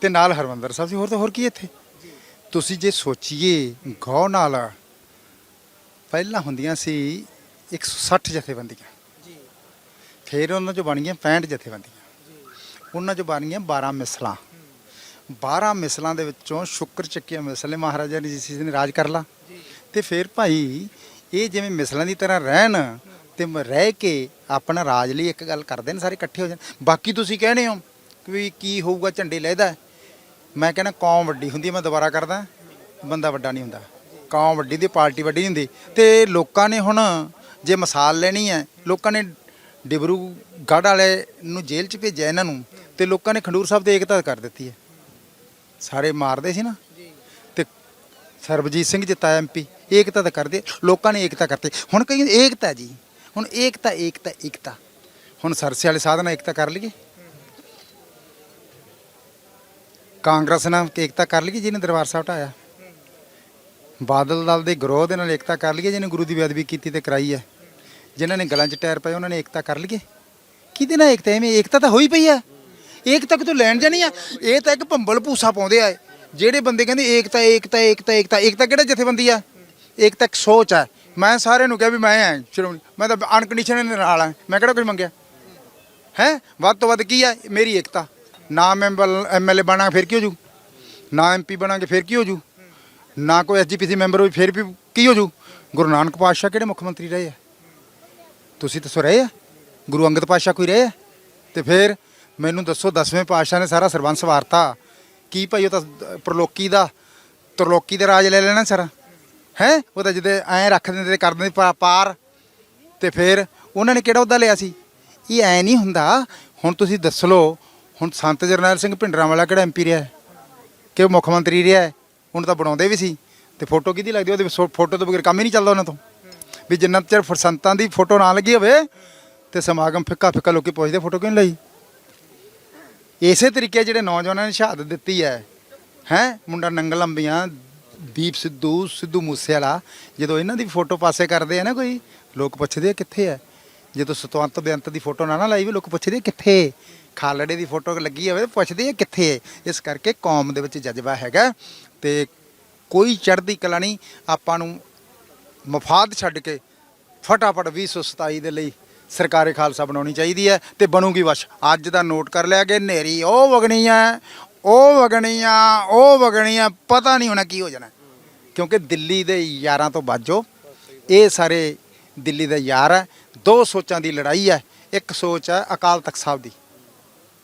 ਤੇ ਨਾਲ ਹਰਮੰਦਰ ਸਾਹਿਬ ਸੀ ਹੋਰ ਤਾਂ ਹੋਰ ਕੀ ਇੱਥੇ? ਤੁਸੀਂ ਜੇ ਸੋਚੀਏ ਗੌ ਨਾਲ ਪਹਿਲਾਂ ਹੁੰਦੀਆਂ ਸੀ 160 ਜਥੇਬੰਦੀਆਂ। ਜੀ। ਫਿਰ ਉਹਨਾਂ ਚੋਂ ਬਣ ਗਈਆਂ 65 ਜਥੇਬੰਦੀਆਂ ਉਹਨਾਂ ਚੋਂ ਬਣ ਗਈਆਂ 12 ਮਿਸਲਾਂ। 12 ਮਿਸਲਾਂ ਦੇ ਵਿੱਚੋਂ ਸ਼ੁਕਰ ਚੱਕੀਆਂ ਮਿਸਲ ਮਹਾਰਾਜਾ ਨੇ ਜਿਸ ਨੇ ਰਾਜ ਕਰ ਲਾ। ਤੇ ਫਿਰ ਭਾਈ ਇਹ ਜਿਵੇਂ ਮਿਸਲਾਂ ਦੀ ਤਰ੍ਹਾਂ ਰਹਿਣ ਤੇ ਮ- ਰਹਿ ਕੇ ਆਪਣਾ ਰਾਜ ਲਈ ਇੱਕ ਗੱਲ ਕਰਦੇ ਨੇ ਸਾਰੇ ਇਕੱਠੇ ਹੋ ਜਾਣ। ਬਾਕੀ ਤੁਸੀਂ ਕਹਿੰਦੇ ਹੋ ਕਿ ਵੀ ਕੀ ਹੋਊਗਾ ਝੰਡੇ ਲਹਿਦਾ ਮੈਂ ਕਹਿੰਦਾ ਕੌਮ ਵੱਡੀ ਹੁੰਦੀ ਹੈ, ਮੈਂ ਦੁਬਾਰਾ ਕਰਦਾ। ਬੰਦਾ ਵੱਡਾ ਨਹੀਂ ਹੁੰਦਾ। ਕੌਮ ਵੱਡੀ ਦੀ ਪਾਰਟੀ ਵੱਡੀ ਨਹੀਂ ਹੁੰਦੀ। ਤੇ ਲੋਕਾਂ ਨੇ ਹੁਣ ਜੇ ਮਿਸਾਲ ਲੈਣੀ ਹੈ ਲੋਕਾਂ ਨੇ ਡਿਬਰੂਗੜ੍ਹ ਵਾਲੇ ਨੂੰ ਜੇਲ੍ਹ 'ਚ ਭੇਜਿਆ ਇਹਨਾਂ ਨੂੰ ਤੇ ਲੋਕਾਂ ਨੇ ਖੰਡੂਰ ਸਾਹਿਬ ਤੇ ਏਕਤਾ ਕਰ ਦਿੱਤੀ ਹੈ। ਸਾਰੇ ਮਾਰਦੇ ਸੀ ਨਾ। ਤੇ ਸਰਬਜੀਤ ਸਿੰਘ ਜਿੱਤਾ ਐਮਪੀ ਏਕਤਾ ਤਾਂ ਕਰਦੇ, ਲੋਕਾਂ ਨੇ ਏਕਤਾ ਕਰਤੇ। ਹੁਣ ਕਈ ਏਕਤਾ ਜੀ। ਹੁਣ ਏਕਤਾ ਏਕਤਾ ਏਕਤਾ। ਹੁਣ ਸਰਸੇ ਵਾਲੇ ਸਾਧਨ ਨਾਲ ਏਕਤਾ ਕਰ ਲਈਏ। ਕਾਂਗਰਸ ਨਾਲ ਏਕਤਾ ਕਰ ਲਈਏ ਜਿਹਨੇ ਦਰਬਾਰ ਸਾਹਿਬ ਢਾਇਆ। ਬਾਦਲ ਦਲ ਦੇ ਗਰੋਹ ਦੇ ਨਾਲ ਏਕਤਾ ਕਰ ਲਈਏ, ਜਿਹਨੇ ਗੁਰੂ ਦੀ ਬੇਅਦਬੀ ਕੀਤੀ ਤੇ ਕਰਾਈ ਹੈ। ਜਿਨ੍ਹਾਂ ਨੇ ਗਲਾਂ 'ਚ ਟਾਇਰ ਪਏ, ਉਹਨਾਂ ਨੇ ਏਕਤਾ ਕਰ ਲਈਏ। ਕਿਹਦੇ ਨਾਲ ਏਕਤਾ? ਐਵੇਂ ਏਕਤਾ ਤਾਂ ਹੋਈ ਪਈ ਆ। ਏਕਤਾ ਕਿਤੋਂ ਲੈਣ ਜਾਣੀ ਆ। ਇਹ ਤਾਂ ਇੱਕ ਭੰਬਲ ਭੂਸਾ ਪਾਉਂਦੇ ਆ। ਜਿਹੜੇ ਬੰਦੇ ਕਹਿੰਦੇ ਏਕਤਾ ਏਕਤਾ ਏਕਤਾ ਏਕਤਾ ਏਕਤਾ ਕਿਹੜਾ ਜਥੇਬੰਦੀ ਆ? ਏਕਤਾ ਇੱਕ ਸੋਚ ਹੈ। ਮੈਂ ਸਾਰਿਆਂ ਨੂੰ ਕਿਹਾ ਵੀ ਮੈਂ ਆ ਸ਼੍ਰੋਮਣੀ, ਮੈਂ ਤਾਂ ਅਨਕੰਡੀਸ਼ਨਲ ਨਾਲ ਆ ਮੈਂ ਕਿਹੜਾ ਕੁਝ ਮੰਗਿਆ? ਹੈ? ਵੱਧ ਤੋਂ ਵੱਧ ਕੀ ਹੈ? ਮੇਰੀ ਏਕਤਾ। ਨਾ ਮੈਂ ਐਮਐਲਏ ਬਣਾ ਫਿਰ ਕੀ ਹੋ ਜੂ? ਨਾ ਐਮਪੀ ਬਣਾਂਗੇ ਫਿਰ ਕੀ ਹੋ ਜੂ? ਨਾ ਕੋਈ ਐਸਜੀਪੀਸੀ ਮੈਂਬਰ ਹੋਈ ਫਿਰ ਵੀ ਕੀ ਹੋ ਜੂ? ਗੁਰੂ ਨਾਨਕ ਪਾਤਸ਼ਾਹ ਕਿਹੜੇ ਮੁੱਖ ਮੰਤਰੀ ਰਹੇ ਆ? ਤੁਸੀਂ ਦੱਸੋ ਰਹੇ ਆ? ਗੁਰੂ ਅੰਗਦ ਪਾਤਸ਼ਾਹ ਕੋਈ ਰਹੇ ਆ? ਤੇ ਫਿਰ ਮੈਨੂੰ ਦੱਸੋ, ਦਸਵੇਂ ਪਾਤਸ਼ਾਹ ਨੇ ਸਾਰਾ ਸਰਬੰਸ ਵਾਰਤਾ। ਕੀ ਭਾਈ ਉਹ ਤਾਂ ਪ੍ਰਲੋਕੀ ਦਾ, ਤਰਲੋਕੀ ਦਾ ਰਾਜ ਲੈ ਲੈਣਾ ਸਾਰਾ? ਹੈ? ਉਹ ਤਾਂ ਜਦੇ ਐਂ ਰੱਖ ਦਿੰਦੇ ਤੇ ਕਰ ਦਿੰਦੇ ਪਾ- ਪਾਰ। ਤੇ ਫਿਰ ਉਹਨਾਂ ਨੇ ਕਿਹੜਾ ਉਹਦਾ ਲਿਆ ਸੀ? ਇਹ ਐ ਨਹੀਂ ਹੁੰਦਾ। ਹੁਣ ਤੁਸੀਂ ਦੱਸ ਲਓ, ਹੁਣ ਸੰਤ ਜਰਨੈਲ ਸਿੰਘ ਭਿੰਡਰਾਂ ਵਾਲਾ ਕਿਹੜਾ ਐਮਪੀ ਰਿਹਾ ਹੈ? ਕਿ ਉਹ ਮੁੱਖ ਮੰਤਰੀ ਰਿਹਾ ਹੈ? ਉਹਨੂੰ ਤਾਂ ਬਣਾਉਂਦੇ ਵੀ ਸੀ। ਤੇ ਫੋਟੋ ਕਿਹਦੀ ਲੱਗਦੀ ਉਹਦੇ ਫੋਟੋ ਤੋਂ ਬਗੈਰ ਕੰਮ ਹੀ ਨਹੀਂ ਚੱਲਦਾ ਉਹਨਾਂ ਤੋਂ। ਵੀ ਜਿੰਨਾ ਚਿਰ ਫਿਰ ਸੰਤਾਂ ਦੀ ਫੋਟੋ ਨਾ ਲੱਗੀ ਹੋਵੇ, ਤੇ ਸਮਾਗਮ ਫਿੱਕਾ ਫਿੱਕਾ ਲੋਕੀ ਪੁੱਛਦੇ, ਫੋਟੋ ਕਿਉਂ ਨੀ ਲਈ? ਇਸੇ ਤਰੀਕੇ ਜਿਹੜੇ ਨੌਜਵਾਨਾਂ ਨੇ ਸ਼ਹਾਦਤ ਦਿੱਤੀ ਹੈ ਹੈ? ਮੁੰਡਾ ਨੰਗਲ ਲੰਬੀਆਂ ਦੀਪ ਸਿੱਧੂ ਸਿੱਧੂ ਮੂਸੇਵਾਲਾ, ਜਦੋਂ ਇਹਨਾਂ ਦੀ ਫੋਟੋ ਪਾਸੇ ਕਰਦੇ ਆ ਨਾ ਕੋਈ, ਲੋਕ ਪੁੱਛਦੇ ਆ ਕਿੱਥੇ ਹੈ ਜਦੋਂ ਸਤਵੰਤ ਬੇਅੰਤ ਦੀ ਫੋਟੋ ਨਾ ਨਾ ਲਾਈ ਵੀ ਲੋਕ ਪੁੱਛਦੇ ਆ ਕਿੱਥੇ? ਖਾਲੜੇ ਦੀ ਫੋਟੋ ਲੱਗੀ ਹੋਵੇ ਤਾਂ ਪੁੱਛਦੇ ਆ ਕਿੱਥੇ ਹੈ ਇਸ ਕਰਕੇ ਕੌਮ ਦੇ ਵਿੱਚ ਜਜ਼ਬਾ ਹੈਗਾ ਤੇ ਕੋਈ ਚੜ੍ਹਦੀ ਕਲਾ ਨਹੀਂ, ਆਪਾਂ ਨੂੰ ਮਫਾਦ ਛੱਡ ਕੇ ਫਟਾਫਟ 2027 ਦੇ ਲਈ ਸਰਕਾਰੀ ਖਾਲਸਾ ਬਣਾਉਣੀ ਚਾਹੀਦੀ ਹੈ ਤੇ ਬਣੂਗੀ ਵਸ਼। ਅੱਜ ਦਾ ਨੋਟ ਕਰ ਲਿਆ ਕਿ ਨੇਰੀ ਉਹ ਵਗਣੀ ਹੈ ਉਹ ਵਗਣੀਆਂ ਉਹ ਵਗਣੀਆਂ, ਪਤਾ ਨਹੀਂ ਹੋਣਾ ਕੀ ਹੋ ਜਾਣਾ। ਕਿਉਂਕਿ ਦਿੱਲੀ ਦੇ ਯਾਰਾਂ ਤੋਂ ਬਾਜੋ, ਇਹ ਸਾਰੇ ਦਿੱਲੀ ਦੇ ਯਾਰ ਹੈ ਦੋ ਸੋਚਾਂ ਦੀ ਲੜਾਈ ਹੈ ਇੱਕ ਸੋਚ ਹੈ ਅਕਾਲ ਤਖਤ ਸਾਹਿਬ ਦੀ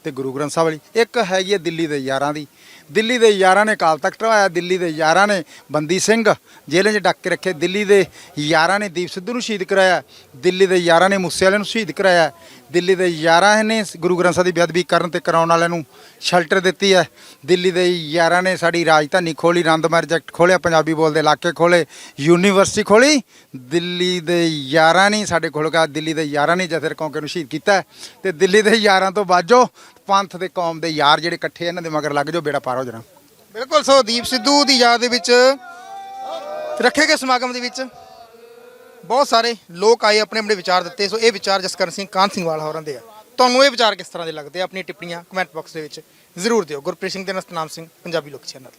ਤੇ ਗੁਰੂ ਗ੍ਰੰਥ ਸਾਹਿਬ ਵਾਲੀ। ਇੱਕ ਹੈਗੀ ਹੈ ਦਿੱਲੀ ਦੇ ਯਾਰਾਂ ਦੀ। ਦਿੱਲੀ ਦੇ ਯਾਰਾਂ ਨੇ ਅਕਾਲ ਤਖਤ ਢਵਾਇਆ, ਦਿੱਲੀ ਦੇ ਯਾਰਾਂ ਨੇ ਬੰਦੀ ਸਿੰਘ ਜੇਲ੍ਹਾਂ 'ਚ ਡੱਕ ਕੇ ਰੱਖੇ, ਦਿੱਲੀ ਦੇ ਯਾਰਾਂ ਨੇ ਦੀਪ ਸਿੱਧੂ ਨੂੰ ਸ਼ਹੀਦ ਕਰਾਇਆ, ਦਿੱਲੀ ਦੇ ਯਾਰਾਂ ਨੇ ਮੂਸੇ ਵਾਲੇ ਨੂੰ ਸ਼ਹੀਦ ਕਰਾਇਆ ਦਿੱਲੀ ਦੇ ਯਾਰਾਂ ਨੇ ਗੁਰੂ ਗ੍ਰੰਥ ਸਾਹਿਬ ਦੀ ਬੇਅਦਬੀ ਕਰਨ ਤੇ ਕਰਾਉਣ ਵਾਲਿਆਂ ਨੂੰ ਸ਼ੈਲਟਰ ਦਿੱਤੀ ਹੈ। ਦਿੱਲੀ ਦੇ ਯਾਰਾਂ ਨੇ ਸਾਡੀ ਰਾਜਧਾਨੀ ਖੋਲੀ ਆਨੰਦਮਈ ਪ੍ਰੋਜੈਕਟ ਖੋਲਿਆ ਪੰਜਾਬੀ ਬੋਲਦੇ ਇਲਾਕੇ ਖੋਲੇ ਯੂਨੀਵਰਸਿਟੀ ਖੋਲੀ ਦਿੱਲੀ ਦੇ ਯਾਰਾਂ ਨੇ ਸਾਡੇ ਕੋਲ ਕਾ ਦਿੱਲੀ ਦੇ ਯਾਰਾਂ ਨੇ ਜਥੇਰ ਕੌਂਕੇ ਨੂੰ ਸ਼ਹੀਦ ਕੀਤਾ ਹੈ। ਤੇ ਦਿੱਲੀ ਦੇ ਯਾਰਾਂ ਤੋਂ ਬਾਜੋ ਪੰਥ ਦੇ ਕੌਮ ਦੇ ਯਾਰ ਜਿਹੜੇ ਇਕੱਠੇ ਇਹਨਾਂ ਦੇ ਮਗਰ ਲੱਗ ਜਾਓ, ਬੇੜਾ ਪਾਰ ਹੋ ਜਾਣਾ। ਬਿਲਕੁਲ, ਸੋ ਦੀਪ ਸਿੱਧੂ ਦੀ ਯਾਦ ਦੇ ਵਿੱਚ ਰੱਖੇ ਗਏ ਸਮਾਗਮ ਦੇ ਵਿੱਚ। ਬਹੁਤ ਸਾਰੇ ਲੋਕ ਆਏ ਆਪਣੇ ਆਪਣੇ ਵਿਚਾਰ ਦਿੱਤੇ, ਸੋ ਇਹ ਵਿਚਾਰ ਜਸਕਰਨ ਸਿੰਘ ਕਾਨ ਸਿੰਘ ਵਾਲਾ ਹੋਰਾਂ ਦੇ ਆ। ਤੁਹਾਨੂੰ ਇਹ ਵਿਚਾਰ ਕਿਸ ਤਰ੍ਹਾਂ ਦੇ ਲੱਗਦੇ ਆ? ਆਪਣੀ ਟਿੱਪਣੀਆਂ ਕਮੈਂਟ ਬਾਕਸ ਦੇ ਵਿੱਚ ਜ਼ਰੂਰ ਦਿਓ। ਗੁਰਪ੍ਰੀਤ ਸਿੰਘ ਦੇ ਨਾਲ ਸਿੰਘ, ਪੰਜਾਬੀ ਲੋਕ ਚੈਨਲ।